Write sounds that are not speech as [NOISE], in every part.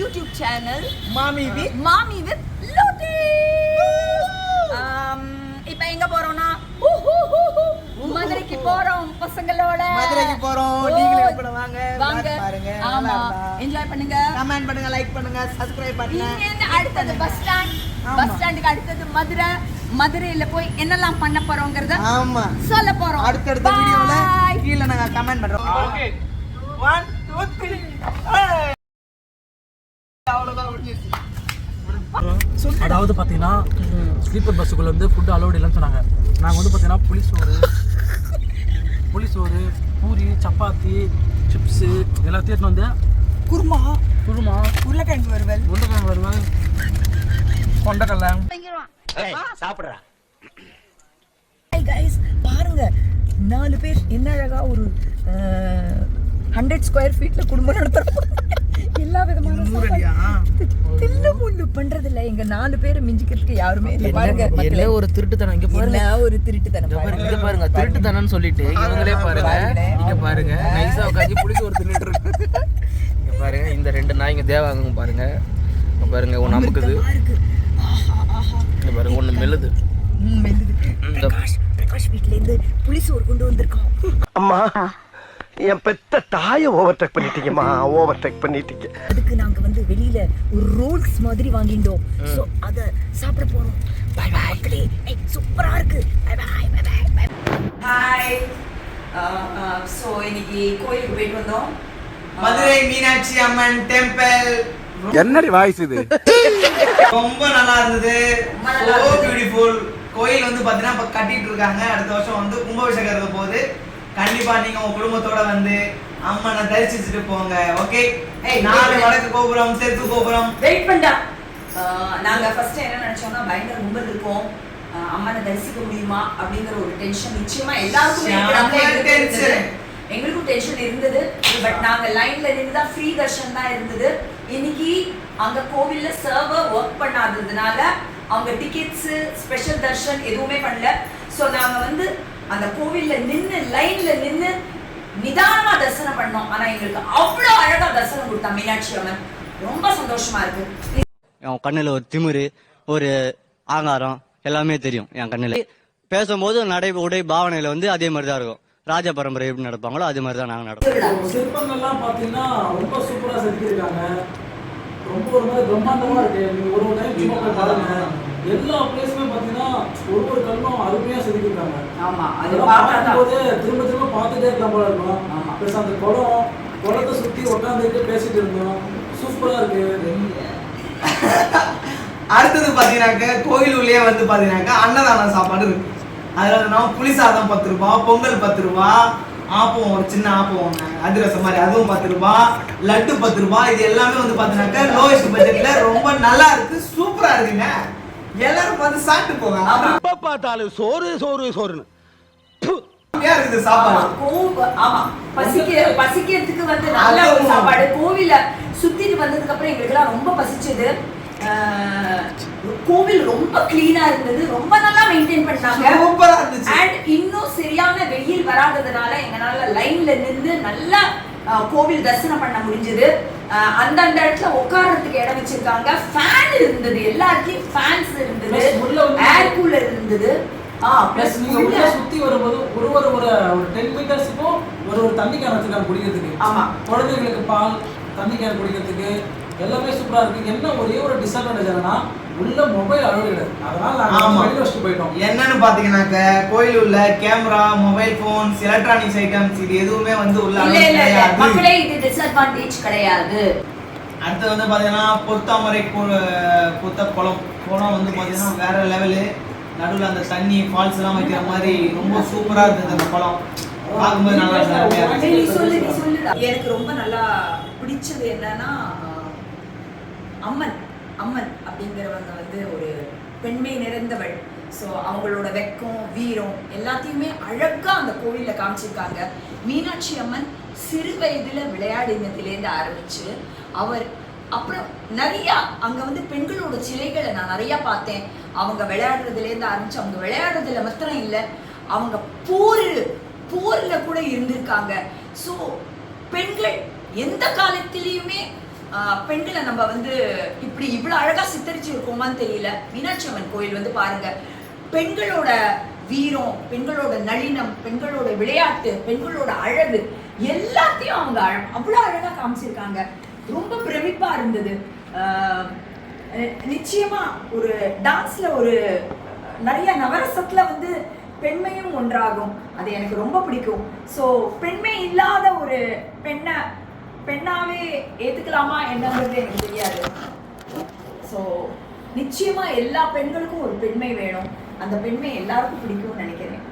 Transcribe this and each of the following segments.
YouTube channel மாமி with மாமி with லோட்டி இப்போ எங்க போறோம்னா. மதுரைக்கு போறோம் பசங்களோட. மதுரைக்கு போறோம். நீங்களும் கூட வாங்க. வாங்க. பாருங்க. ஆமா. என்ஜாய் பண்ணுங்க. கமெண்ட் பண்ணுங்க லைக் பண்ணுங்க சப்ஸ்கிரைப் பண்ணுங்க. அடுத்தது பஸ் ஸ்டாண்ட். பஸ் ஸ்டாண்டுக்கு அடுத்தது மதுரை. மதுரையில போய் என்னெல்லாம் பண்ண போறோங்கிறத ஆமா. சொல்ல போறோம். அடுத்தடுத்த. வீடியோல கீழ நாங்க கமெண்ட் பண்றோம். ஓகே 1 2 3 அவ்வளவுதான் முடிஞ்சிருச்சு அதாவது பார்த்தீங்கன்னா ஸ்லீப்பர் பஸ்ஸுக்குள்ள வந்து ஃபுட்டு அலோடு இல்லைன்னு சொன்னாங்க. நாங்கள் வந்து பார்த்தீங்கன்னா புளிசோறு புளிசோறு பூரி சப்பாத்தி சிப்ஸு எல்லாத்தையும் வந்து குருமா. குருமா உருளைக்கிழங்கு வறுவல். உருளைக்கிழங்கு வருவாங்க கொண்டக்கடலை. ஹாய் கைஸ் பாருங்க நாலு பேர் என்ன அழகா ஒரு ஹண்ட்ரட் ஸ்கொயர் ஃபீட்ல குடும்பம் நடத்துறோம். எல்லா விதமான. தில்லு முள்ளு பண்றது இல்ல எங்க நாலு பேரை மிஞ்சிக்கிறதுக்கு யாருமே இல்ல. பாருங்க மக்களே. ஒரு திருட்டுத்தனம்? இங்கே என்ன ஒரு திருட்டுத்தனம் பாருங்க இங்க பாருங்க. திருட்டுத்தனம்னு சொல்லிட்டு இவங்களே பாருங்க இங்க பாருங்க. நைஸா உட்காந்து புளிசோறு தின்னுட்டு இருக்கு. இங்க பாருங்க இந்த ரெண்டு நாய்ங்க தேவாங்க பாருங்க. இங்க பாருங்க ஒன்று அமுக்குது. இங்க பாருங்க ஒன்று மெல்லுது. மெல்லுது. பிரகாஷ் பிரகாஷ் வீட்ல இருந்து புளிசோறு கொண்டு வந்திருக்கோம் அம்மா. என் பெத்த தாயை ஓவர்டேக் பண்ணிட்டீங்கம்மா. ஓவர்டேக் பண்ணிட்டீங்க. அதுக்கு நாங்க வந்து வெளியில ஒரு ரோல்ஸ் மாதிரி வாங்கிட்டோம் சோ அத சாப்பிட போறோம். பை பை மக்களே ஏய் சூப்பரா இருக்கு. Bye bye bye bye hi so இன்னைக்கு கோயிலுக்கு போயிட்டு வந்தோம். மதுரை மீனாட்சி அம்மன் டெம்பிள் என்னடி வாய்ஸ் இது? ரொம்ப நல்லா இருந்தது. இருந்தது. பியூட்டிஃபுல் கோயில் வந்து பாத்தீங்கன்னா இப்ப கட்டிட்டு இருக்காங்க. அடுத்த வருஷம் வந்து கும்பாபிஷேகம் இருக்க போகுது. கண்டிப்பா நீங்க உங்க குடும்பத்தோட வந்து அம்மனை தரிசிச்சுட்டு போங்க ஓகே நாலு. வடக்கு கோபுரம் தெற்கு கோபுரம். வெயிட் பண்ணா நாங்க ஃபர்ஸ்ட் என்ன நினைச்சோம்னா பயங்கர கும்பல் இருக்கும். அம்மனை தரிசிக்க முடியுமா அப்படிங்கிற ஒரு டென்ஷன் நிச்சயமா எல்லாருக்குமே. எங்களுக்கும் டென்ஷன் இருந்தது. பட் நாங்க லைன்ல நின்று தான் ஃப்ரீ தர்ஷன் தான் இருந்தது. இன்னைக்கு அங்க கோவில்ல சர்வர் ஒர்க் பண்ணாததுனால அவங்க டிக்கெட்ஸ் ஸ்பெஷல் தர்ஷன் எதுவுமே பண்ணல. சோ நாங்க வந்து அந்த கோவில்ல நின்னு லைன்ல நின்னு நிதானமா தரிசனம் பண்ணோம். ஆனா எங்களுக்கு அவ்வளவு அழகா தரிசனம் கொடுத்தா மீனாட்சி அம்மன். ரொம்ப சந்தோஷமா இருக்கு. என் கண்ணுல ஒரு திமிரு ஒரு ஆங்காரம் எல்லாமே தெரியும் என் கண்ணுல. பேசும்போது நடை உடை பாவனையில வந்து அதே மாதிரி தான் இருக்கும். ராஜ பரம்பரை எப்படி நடப்பாங்களோ அதே மாதிரி தான் நாங்க நடப்போம். சிற்பங்கள்லாம் பார்த்தீங்கன்னா ரொம்ப சூப்பராக செதுக்கியிருக்காங்க. ரொம்ப ஒரு மாதிரி பிரம்மாண்டமா இருக்கு. நீங்க ஒரு ஒரு டைம் சும்மா போய் பாருங்க. எல்லா பிளேஸுமே பார்த்தீங்கன்னா ஒரு ஒரு கல்லும் அருமையா செதுக்கியிருக்காங்க. ஆமா அது பார்க்கும்போது திரும்ப திரும்ப பார்த்துட்டே இருக்கலாம் போல இருக்கும். ஆமா. ப்ளஸ் அந்த குளம் குளத்தை சுற்றி உட்காந்துட்டு பேசிட்டு இருந்தோம். சூப்பரா இருக்கு. [LAUGHS] அடுத்தது பாத்தீங்கன்னாக்க கோயில் உள்ளே வந்து பாத்தீங்கன்னாக்கா அன்னதான சாப்பாடு இருக்கு. அதுல நம்ம புளி சாதம் பத்து ரூபா பொங்கல் பத்து ரூபா ஆப்பம் ஒரு சின்ன ஆப்பம் அதிரசம் மாதிரி அதுவும் பத்து ரூபா லட்டு பத்து ரூபா இது எல்லாமே வந்து பாத்தீங்கன்னாக்கா லோயஸ்ட் பட்ஜெட்ல ரொம்ப நல்லா இருக்கு சூப்பரா இருக்குங்க. எல்லாரும் வந்து சாப்பிட்டு போங்க. எப்ப பார்த்தாலும் சோறு சோறு சோறுன்னு. இருக்குது ஆமா, சாப்பாடு ஆமா. பசிக்க பசிக்கிறதுக்கு வந்து நல்ல. சாப்பாடு. கோவில சுத்திட்டு வந்ததுக்கு அப்புறம் எங்களுக்கு ரொம்ப பசிச்சது. கோவில் ரொம்ப கிளீனா இருந்தது. ரொம்ப நல்லா மெயின்டைன் பண்ணாங்க. சூப்பரா இருந்துச்சு. அண்ட் இன்னும் சரியான வெயில் வராததுனால எங்களால லைன்ல நின்று நல்லா கோவில் தரிசனம் பண்ண முடிஞ்சது. அந்தந்த இடத்துல உட்கார்றதுக்கு இடம் வச்சிருக்காங்க. ஃபேன் இருந்தது. எல்லா இடத்துலயும் ஃபேன்ஸ் இருந்தது ஏர் கூலர் இருந்தது. ஆ ப்ளஸ் பிளஸ் நீங்க உள்ள சுத்தி வரும்போது ஒரு ஒரு ஒரு ஒரு டென் மீட்டர்ஸுக்கும் ஒரு ஒரு தண்ணி கேன் வச்சிருக்காங்க குடிக்கிறதுக்கு. ஆமா. குழந்தைங்களுக்கு பால் தண்ணி கேன் குடிக்கிறதுக்கு எல்லாமே சூப்பரா இருக்கு. என்ன ஒரே ஒரு டிஸ்அட்வான்டேஜ் என்னன்னா உள்ள மொபைல் அலோடு கிடையாது அதனால ஆமா. வச்சுட்டு போயிட்டோம். என்னன்னு பாத்தீங்கன்னாக்க கோயில் உள்ள camera mobile phones electronics items இது எதுவுமே வந்து உள்ள இல்ல allowed இல்ல இல்ல கிடையாது. மக்களே இது டிஸ்அட்வான்டேஜ் கிடையாது. அடுத்து வந்து பாத்தீங்கன்னா பொத்தாமரை புத்த குளம். குளம் வந்து பாத்தீங்கன்னா வேற லெவலு நடுவுல அந்த தண்ணி ஃபால்ஸ் எல்லாம் வைக்கிற மாதிரி ரொம்ப சூப்பரா இருந்தது அந்த குளம். பார்க்கும்போது நல்லா எனக்கு ரொம்ப நல்லா பிடிச்சது என்னன்னா அம்மன். அம்மன் அப்படிங்கிறவங்க வந்து ஒரு பெண்மை நிறைந்தவள். ஸோ அவங்களோட வெக்கம் வீரம் எல்லாத்தையுமே அழகா அந்த கோவில்ல காமிச்சிருக்காங்க. மீனாட்சி அம்மன் சிறு வயதுல விளையாடினதுலேருந்து ஆரம்பிச்சு அவர் அப்புறம் நிறைய அங்க வந்து பெண்களோட சிலைகளை நான் நிறைய பார்த்தேன். அவங்க விளையாடுறதுலேருந்து ஆரம்பிச்சு அவங்க விளையாடுறதுல மாத்திரம் இல்லை அவங்க போர் போர்ல கூட இருந்திருக்காங்க. ஸோ பெண்கள் எந்த காலத்திலையுமே பெண்களை நம்ம வந்து இப்படி இவ்வளோ அழகா சித்தரிச்சு இருக்கோமான்னு தெரியல. மீனாட்சி அம்மன் கோயில் வந்து பாருங்க. பெண்களோட வீரம் பெண்களோட நளினம் பெண்களோட விளையாட்டு பெண்களோட அழகு எல்லாத்தையும் அவங்க அழ- அவ்வளவு அழகா காமிச்சிருக்காங்க. ரொம்ப பிரமிப்பா இருந்தது. நிச்சயமா ஒரு டான்ஸ்ல ஒரு நிறைய நவரசத்துல வந்து பெண்மையும் ஒன்றாகும். அது எனக்கு ரொம்ப பிடிக்கும். ஸோ பெண்மை இல்லாத ஒரு பெண்ணை பெண்ணாவே ஏத்துக்கலாமா என்னங்கிறது எனக்கு தெரியாது. ஸோ நிச்சயமா எல்லா பெண்களுக்கும் ஒரு பெண்மை வேணும். அந்த பெண்மை எல்லாருக்கும் பிடிக்கும்னு நினைக்கிறேன்.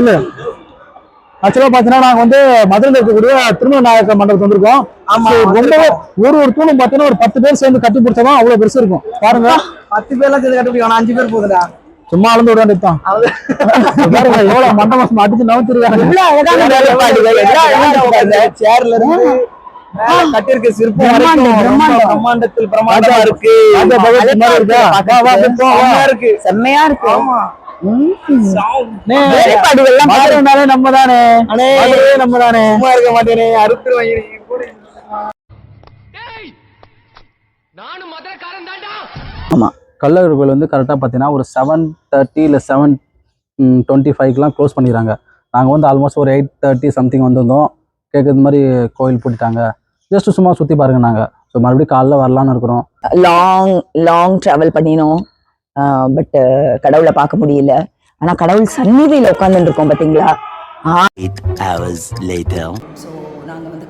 இல்ல. ஆக்சுவலா பாத்தீங்கன்னா நாங்க வந்து மதுரையில் இருக்கக்கூடிய திருமண நாயக்க மண்டபத்துக்கு வந்திருக்கோம். ரொம்ப. ஒரு ஒரு தூணும் பாத்தீங்கன்னா ஒரு பத்து பேர் சேர்ந்து கட்டி பிடிச்சதான் அவ்வளவு பெருசு இருக்கும். பாருங்க. பத்து பேர்லாம் சேர்ந்து கண்டுபிடிக்கணும் அஞ்சு பேர் போகுதுடா. சும்மா அளந்து விட வேண்டியதுதான் பாருங்க எவ்வளவு மண்டபம் அடிச்சு நவத்திருக்காங்க. சேர்ல இருந்து. பிரம்மாண்டத்தில் பிரம்மாண்டமா ராஜா- இருக்கு. இருக்கா? செம்மையா இருக்கு. செம்மையா இருக்கு. ஆமா. வேலைப்பாடுகள்லாம் மதுரைனாலே நம்ம தானே அண்ணே. மதுரையே நம்ம தானே சும்மா இருக்க மாட்டேனே. அறுத்துருவாங்க நீ கூட ஆமா. கல்லழகர் கோயில் வந்து கரெக்டாக பார்த்தீங்கன்னா ஒரு செவன் தேர்ட்டி இல்லை செவன் டுவெண்ட்டி ஃபைவ்க்குலாம் க்ளோஸ் பண்ணிடுறாங்க. நாங்கள் வந்து ஆல்மோஸ்ட் ஒரு எயிட் தேர்ட்டி சம்திங் வந்திருந்தோம். கேட்குறது மாதிரி கோயில் பூட்டிட்டாங்க. ஜஸ்ட் சும்மா சுற்றி பாருங்க நாங்கள் ஸோ மறுபடியும் காலைல வரலான்னு இருக்கிறோம். லாங் லாங் டிராவல் பண்ணினோம். பட் கடவுளை பார்க்க முடியல. ஆனா கடவுள் சந்நிதியில உட்கார்ந்துட்டு இருக்கோம் பாத்தீங்களா? ஸோ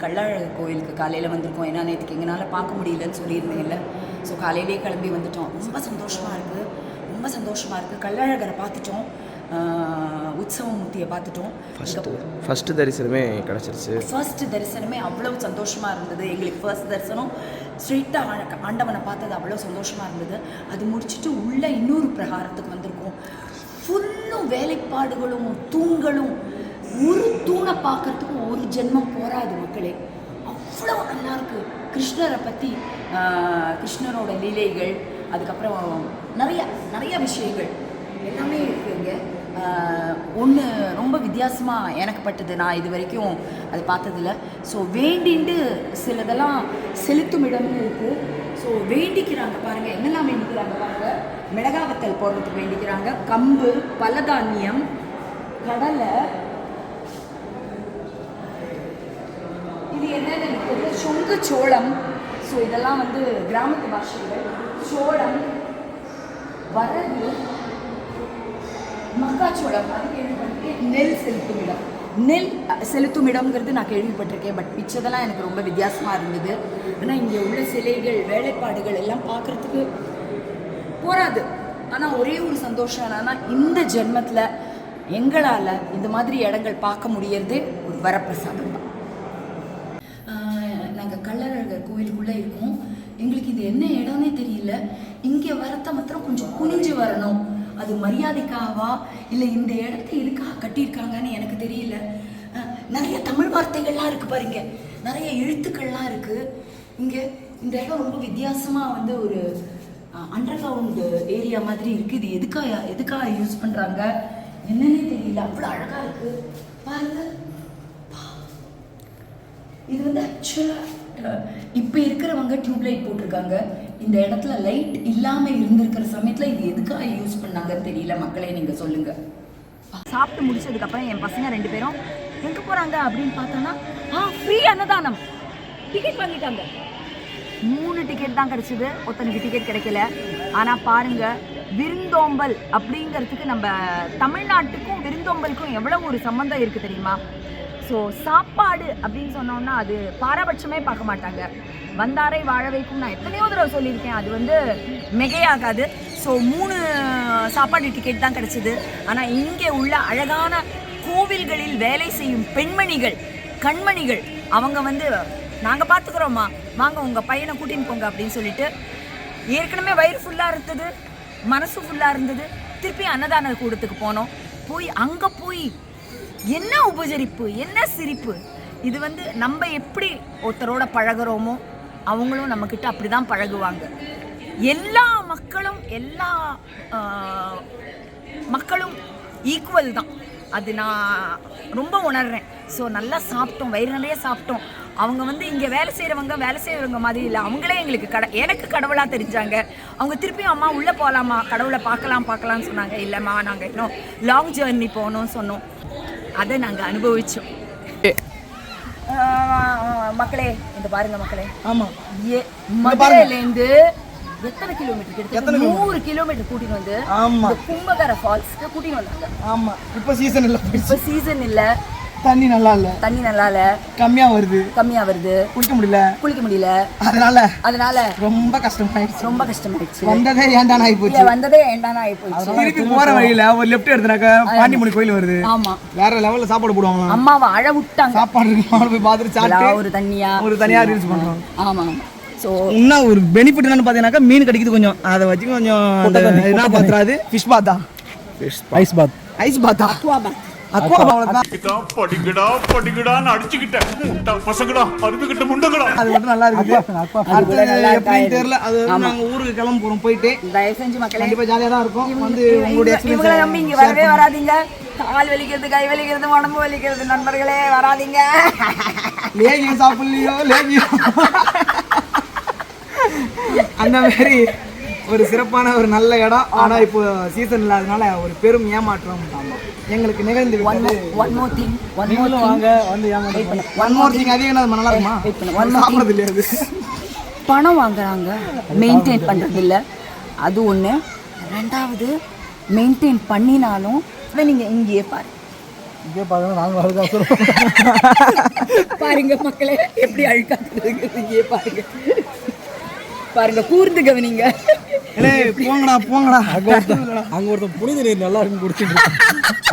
கள்ளழகர் கோயிலுக்கு காலையில் வந்திருக்கோம். ஏன்னா நேற்றுக்கு எங்களால் பார்க்க முடியலன்னு சொல்லியிருந்தீங்கல்ல ஸோ காலையிலேயே கிளம்பி வந்துட்டோம். ரொம்ப சந்தோஷமாக இருக்குது ரொம்ப சந்தோஷமாக இருக்குது கள்ளழகரை பார்த்துட்டோம். ஆஹ் உற்சவமூர்த்தியை பார்த்துட்டோம். ஃபஸ்ட்டு தரிசனமே கிடச்சிருச்சு. ஃபர்ஸ்ட் தரிசனமே அவ்வளவு சந்தோஷமா இருந்தது. எங்களுக்கு ஃபர்ஸ்ட் தரிசனம் ஸ்ட்ரெயிட்டாக ஆண்டவனை பார்த்தது அவ்வளோ சந்தோஷமா இருந்தது. அது முடிச்சுட்டு உள்ள இன்னொரு பிரகாரத்துக்கு வந்திருக்கோம். ஃபுல்லும் வேலைப்பாடுகளும் தூண்களும் ஒரு தூணை பார்க்கறதுக்கும் ஒரு ஜென்மம் போராது மக்களே. அவ்வளோ நல்லா இருக்கு. கிருஷ்ணரை பற்றி கிருஷ்ணரோட லீலைகள் அதுக்கப்புறம் நிறைய நிறைய விஷயங்கள் எல்லாமே இருக்குங்க ஒன்று ரொம்ப வித்தியாசமாக எனக்கு பட்டது. நான் இது வரைக்கும் அது பார்த்ததில்ல. ஸோ வேண்டிண்டு சிலதெல்லாம் செலுத்தும் இடம்னு இருக்குது ஸோ வேண்டிக்கிறாங்க பாருங்கள் என்னெல்லாம் வேண்டிக்கிறாங்க பாருங்கள் மிளகாவத்தல் போடுறதுக்கு வேண்டிக்கிறாங்க. கம்பு பலதானியம் கடலை இது என்னன்னு எனக்கு தெரியல சொங்கு சோளம். ஸோ இதெல்லாம் வந்து கிராமத்து பாஷைகள். சோளம் வரகு மக்காச்சோளம். அது கேள்விப்பட்டிருக்கேன். நெல் செலுத்தும் இடம். நெல் செலுத்தும் இடம்ங்கிறது நான் கேள்விப்பட்டிருக்கேன். பட் மிச்சதெல்லாம் எனக்கு ரொம்ப வித்தியாசமாக இருந்தது. ஆனால் இங்கே உள்ள சிலைகள் வேலைப்பாடுகள் எல்லாம் பார்க்குறதுக்கு போராது ஆனால் ஒரே ஒரு சந்தோஷம் என்னன்னா இந்த ஜென்மத்தில் எங்களால் இந்த மாதிரி இடங்கள் பார்க்க முடியறதே ஒரு வரப்பிரசாதம் தான் நாங்கள் உள்ளே இருக்கும். எங்களுக்கு இது என்ன இடம்னே தெரியல. இங்கே வரத்த மாத்திரம் கொஞ்சம் குனிஞ்சு வரணும். அது மரியாதைக்காகவா? இல்லை இந்த இடத்த எதுக்காக கட்டியிருக்காங்கன்னு எனக்கு தெரியல. நிறைய தமிழ் வார்த்தைகள்லாம் இருக்கு பாருங்க. நிறைய எழுத்துக்கள்லாம் இருக்கு. இங்கே இந்த இடம் ரொம்ப வித்தியாசமாக வந்து ஒரு அண்டர்கிரவுண்டு ஏரியா மாதிரி இருக்குது இது எதுக்காக எதுக்காக யூஸ் பண்ணுறாங்க என்னன்னே தெரியல. அவ்வளோ அழகாக இருக்குது பாருங்க. இது வந்து ஆக்சுவலாக இப்போ இருக்கிறவங்க டியூப்லைட் போட்டிருக்காங்க. இந்த இடத்துல லைட் இல்லாமல் இருந்திருக்கிற சமயத்தில் இது எதுக்காக யூஸ் பண்ணாங்கன்னு தெரியல மக்களே நீங்கள் சொல்லுங்கள் சாப்பிட்டு முடிச்சதுக்கப்புறம் என் பசங்க ரெண்டு பேரும் எங்கே போகிறாங்க அப்படின்னு பார்த்தோன்னா ஆ ஃப்ரீ அன்னதானம். டிக்கெட் வாங்கிட்டாங்க. மூணு டிக்கெட் தான் கிடைச்சிது. ஒருத்தனுக்கு டிக்கெட் கிடைக்கல. ஆனால் பாருங்க விருந்தோம்பல் அப்படிங்கிறதுக்கு நம்ம தமிழ்நாட்டுக்கும் விருந்தோம்பலுக்கும் எவ்வளோ ஒரு சம்மந்தம் இருக்குது தெரியுமா? ஸோ சாப்பாடு அப்படின்னு சொன்னோம்னா அது பாரபட்சமே பார்க்க மாட்டாங்க. வந்தாரை வாழ வைக்கும் நான் எத்தனையோ தடவை சொல்லியிருக்கேன். அது வந்து மிகையாகாது. ஸோ மூணு சாப்பாடு டிக்கெட் தான் கிடச்சிது. ஆனால் இங்கே உள்ள அழகான கோவில்களில் வேலை செய்யும் பெண்மணிகள் கண்மணிகள் அவங்க வந்து நாங்கள் பார்த்துக்குறோம்மா வாங்க உங்கள் பையனை கூட்டின்னு போங்க அப்படின்னு சொல்லிட்டு ஏற்கனவே வயிறு ஃபுல்லாக இருந்தது மனசு ஃபுல்லாக இருந்தது. திருப்பி அன்னதான கூடத்துக்கு போனோம். போய் அங்கே போய் என்ன உபசரிப்பு என்ன சிரிப்பு? இது வந்து நம்ம எப்படி ஒருத்தரோட பழகுறோமோ அவங்களும் நம்மக்கிட்ட அப்படி தான் பழகுவாங்க. எல்லா மக்களும் எல்லா மக்களும் ஈக்குவல் தான். அது நான் ரொம்ப உணர்றேன். ஸோ நல்லா சாப்பிட்டோம் வயிறு நிறைய சாப்பிட்டோம். அவங்க வந்து இங்கே வேலை செய்கிறவங்க வேலை செய்கிறவங்க மாதிரி இல்லை. அவங்களே எங்களுக்கு கட எனக்கு கடவுளாக தெரிஞ்சாங்க. அவங்க திருப்பியும் அம்மா உள்ளே போகலாமா கடவுளை பார்க்கலாம் பார்க்கலாம்னு சொன்னாங்க. இல்லைம்மா நாங்கள் இன்னும் லாங் ஜேர்னி போகணும்னு சொன்னோம். அதை நாங்க அனுபவிச்சோம். ஆஹ் மக்களே இந்த பாருங்க மக்களே. ஆமா. ஏ மதுரையிலேருந்து எத்தனை கிலோமீட்டர் கிட்ட? நூறு கிலோமீட்டர் கூட்டிட்டு வந்து ஆமா. கும்பகர ஃபால்ஸ்க்கு கூட்டிட்டு வந்தாங்க. ஆமா. இப்போ சீசன் இல்ல இப்ப சீசன் இல்ல. தண்ணி நல்லா இல்ல தண்ணி நல்லா இல்ல கம்மியா வருது கம்மியா வருது குளிக்க முடியல குளிக்க முடியல அதனால அதனால ரொம்ப கஷ்டமாயிடுச்சு ரொம்ப கஷ்டமாயிடுச்சு வந்ததே ஏன்டான ஆகி போச்சு வந்ததே ஏண்டானா ஆகி திருப்பி போற வழியில ஒரு லெஃப்ட் எடுத்துனாக்க பாண்டிமணி கோயில் வருது ஆமா வேற லெவல்ல சாப்பாடு போடுவாங்க அம்மாவை அழ விட்டாங்க சாப்பாடு போய் பார்த்துட்டு சாப்பிட்டு ஒரு தண்ணியா ஒரு தனியா ரீல்ஸ் பண்றோம் ஆமா சோ இன்னும் ஒரு பெனிஃபிட் என்னன்னு பாத்தீங்கன்னாக்கா மீன் கிடைக்குது கொஞ்சம் அதை வச்சு கொஞ்சம் என்ன பாத்துறாது ஃபிஷ் பாத்தா ஐஸ் பாத் ஐஸ் பாத்தா அக்வா அவ்வளவுதான் படிக்கடா படிக்கடான்னு அடிச்சுக்கிட்டேன் பசங்கடா அறுத்துக்கிட்ட அது மட்டும் நல்லா இருக்கு. தெரியல. அது வந்து நாங்க ஊருக்கு கிளம்ப போறோம் போயிட்டு. தயவு செஞ்சு மக்களே. கண்டிப்பா ஜாலியா தான் இருக்கும். வந்து உங்களுடைய இவங்களை நம்பி இங்க வரவே வராதீங்க. கால் வலிக்கிறது கை வலிக்கிறது உடம்பு வலிக்கிறது நண்பர்களே வராதீங்க. லேகியம் சாப்பிடலையோ லேகியம்? அந்த மாதிரி ஒரு சிறப்பான ஒரு நல்ல இடம். ஆனா இப்போ சீசன் இல்லாதனால ஒரு பெரும் ஏமாற்றம். எங்களுக்கு நிகழ்ந்து விட்டது. One more thing one more வாங்க வந்து ஒன் மோர் திங் அது நல்லா இருக்குமா? more சாப்பிடுறது இல்லையா அது? பணம் வாங்குறாங்க. மெயின்டைன் பண்ணுறது இல்ல. அது ஒன்று ரெண்டாவது மெயின்டைன் பண்ணினாலும் இதை நீங்க இங்கேயே பாரு. இங்கே பார்த்தா நாங்களும் அழுதா சொல்லுவோம் பாருங்க மக்களே எப்படி அழுக்காத்துறது இங்கேயே பாருங்க. பாருங்க கூர்ந்து கவனிங்க. ஏய், போங்கடா போங்கடா. அங்கே ஒருத்தன் புனித நீர் நல்லா இருக்குன்னு குடிச்சிட்டு இருக்கான்.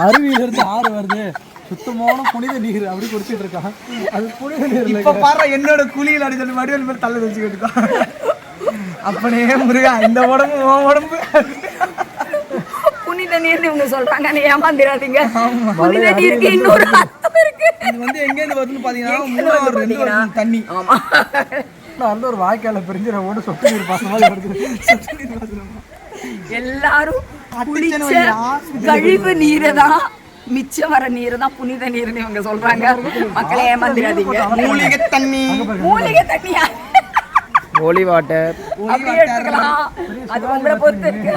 அருவியிலிருந்து ஆறு வருது. சுத்தமான புனித நீர் அப்படி குடிச்சிட்டு இருக்கான். அது புனித நீர் இப்ப பாரு என்னோட குழியில் அடி சொல்லி வடிவல் மேல தள்ள வச்சுக்கிட்டு அப்பனே முருகா இந்த உடம்பு உன் உடம்பு. புனித நீர்னு இவங்க சொல்றாங்க நீ ஏமாந்திராதீங்க புனித நீருக்கு இன்னொரு இது வந்து எங்க இருந்து வருதுன்னு பாத்தீங்கன்னா ரெண்டு தண்ணி. ஆமா. நான் வந்து ஒரு வாய்க்கால பிரிஞ்சு ஓட்டு சொட்டு நீர் பாச மாதிரி வருது எல்லாரும் அடிச்சேன்னு குளிச்ச வையா. கழிவு நீரை தான் மிச்சம் வர நீரை தான் புனித நீர்னு இவங்க சொல்றாங்க. மக்களை ஏமாந்திராதீங்க மூலிகை தண்ணி. மூலிகை தண்ணியா? Holy water. அது உங்களை பொறுத்து இருக்கு.